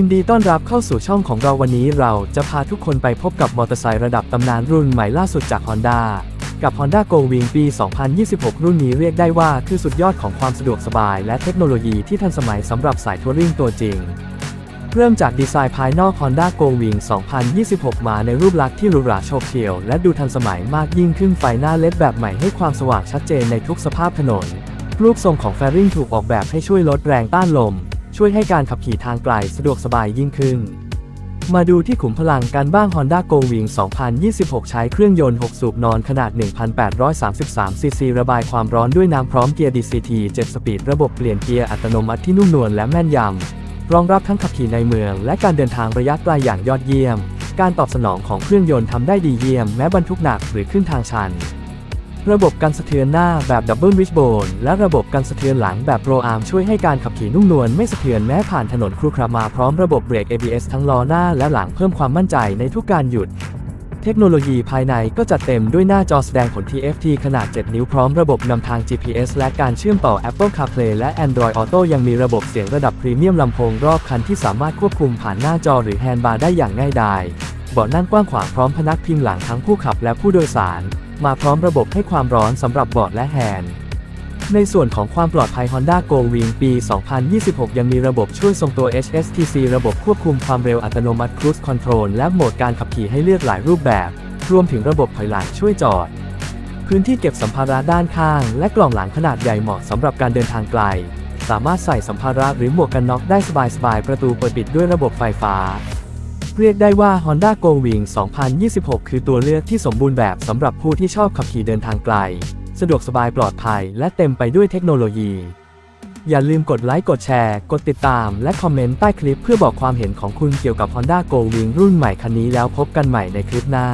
ยินดีต้อนรับเข้าสู่ช่องของเราวันนี้เราจะพาทุกคนไปพบกับมอเตอร์ไซค์ระดับตำนานรุ่นใหม่ล่าสุดจาก Honda กับ Honda Go Wing ปี 2026 รุ่นนี้เรียกได้ว่าคือสุดยอดของความสะดวกสบายและเทคโนโลยีที่ทันสมัยสำหรับสายทัวริงตัวจริง เริ่มจากดีไซน์ภายนอก Honda Go Wing 2026 มาในรูปลักษณ์ที่หรูหราโฉบเฉี่ยวและดูทันสมัยมากยิ่งขึ้นไฟหน้าเลดแบบใหม่ให้ความสว่างชัดเจนในทุกสภาพถนน รูปทรงของแฟริงถูกออกแบบให้ช่วยลดแรงต้านลม ช่วยให้การขับขี่ทางไกลสะดวกสบายยิ่งขึ้น มาดูที่ขุมพลังการบ้าง Honda Go Wing 2026 ใช้เครื่องยนต์ 6 สูบนอนขนาด 1,833 ซีซีระบายความร้อนด้วยน้ำพร้อมเกียร์ DCT 7 สปีด ระบบเปลี่ยนเกียร์อัตโนมัติที่นุ่มนวลและแม่นยำ รองรับทั้งขับขี่ในเมือง และการเดินทางระยะไกลอย่างยอดเยี่ยม การตอบสนองของเครื่องยนต์ทำได้ดีเยี่ยมแม้บรรทุกหนักหรือขึ้นทางชัน ระบบกันสะเทือนหน้าแบบดับเบิลวิชโบนและระบบกันสะเทือนหลังแบบโรอาร์มช่วยให้การขับขี่นุ่มนวลไม่สะเทือนแม้ผ่านถนนครุขระมาพร้อมระบบเบรก ABS ทั้งล้อหน้าและหลังเพิ่มความมั่นใจในทุกการหยุด เทคโนโลยีภายในก็จัดเต็มด้วยหน้าจอแสดงผล TFT ขนาด 7 นิ้วพร้อมระบบนำทาง GPS และการเชื่อมต่อ Apple CarPlay และ Android Auto ยังมีระบบเสียงระดับพรีเมียมลำโพงรอบคันที่สามารถควบคุมผ่านหน้าจอหรือแฮนด์บาร์ได้อย่างง่ายดายเบาะนั่งกว้างขวางพร้อมพนักพิงหลังทั้งผู้ขับและผู้โดยสาร มาพร้อมระบบให้ความร้อนสำหรับเบาะและแฮนด์ในส่วนของความปลอดภัย Honda Go Wing ปี 2026 ยังมีระบบช่วยทรงตัว HSTC ระบบควบคุมความเร็วอัตโนมัติ Cruise Control และโหมดการขับขี่ให้เลือกหลายรูปแบบ รวมถึงระบบถอยหลังช่วยจอด พื้นที่เก็บสัมภาระด้านข้าง และกล่องหลังขนาดใหญ่เหมาะสำหรับการเดินทางไกล สามารถใส่สัมภาระหรือหมวกกันน็อกได้สบายๆ ประตูเปิดปิดด้วยระบบไฟฟ้า เรียกได้ว่า Honda Go Wing 2026 คือตัวเลือกที่สมบูรณ์แบบสำหรับผู้ที่ชอบขับขี่เดินทางไกล สะดวกสบายปลอดภัย และเต็มไปด้วยเทคโนโลยี อย่าลืมกดไลค์กดแชร์ กดติดตาม และคอมเมนต์ใต้คลิปเพื่อบอกความเห็นของคุณเกี่ยวกับ Honda Go Wing รุ่นใหม่คันนี้แล้วพบกันใหม่ในคลิปหน้า